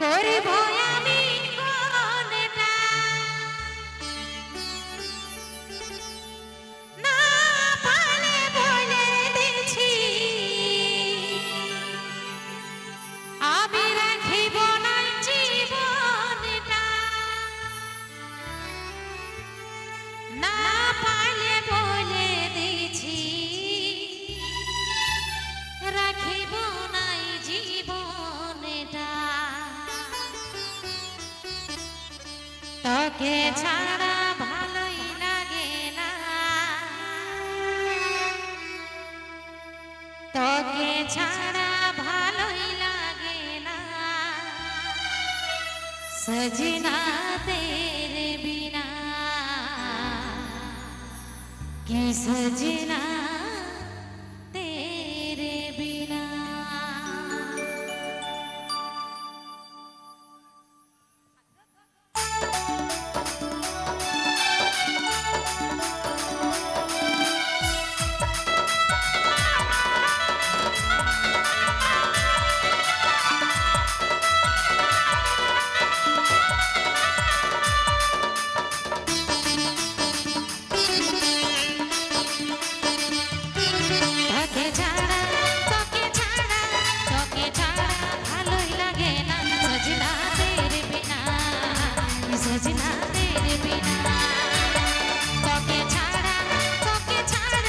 করব আমি তোকে ছাড়া ভালোই লাগে না। তোকে ছাড়া ভালোই লাগে না। সজনা তেরে বিনা। কি সজনা বুঝনা তেরে বিনা তোকে ছাড়া তোকে ছাড়া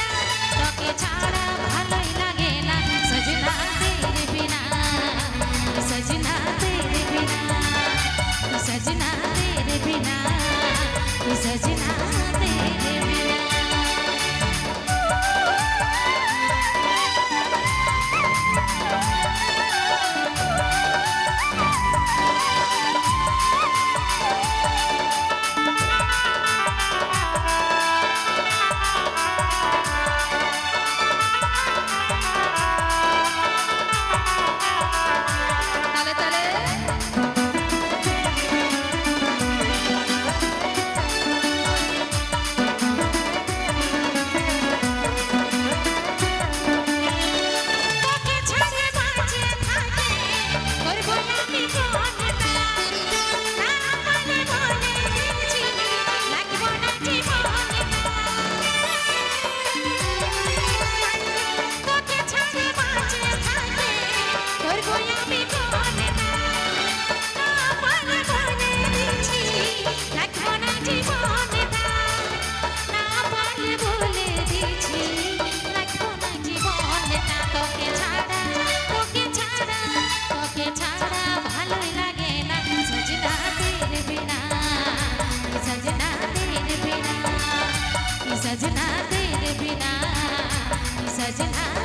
তোকে ছাড়া ভালোই লাগে না সজনা তেরে বিনা সজনা তেরে বিনা সজনা তেরে বিনা সজনা imagine I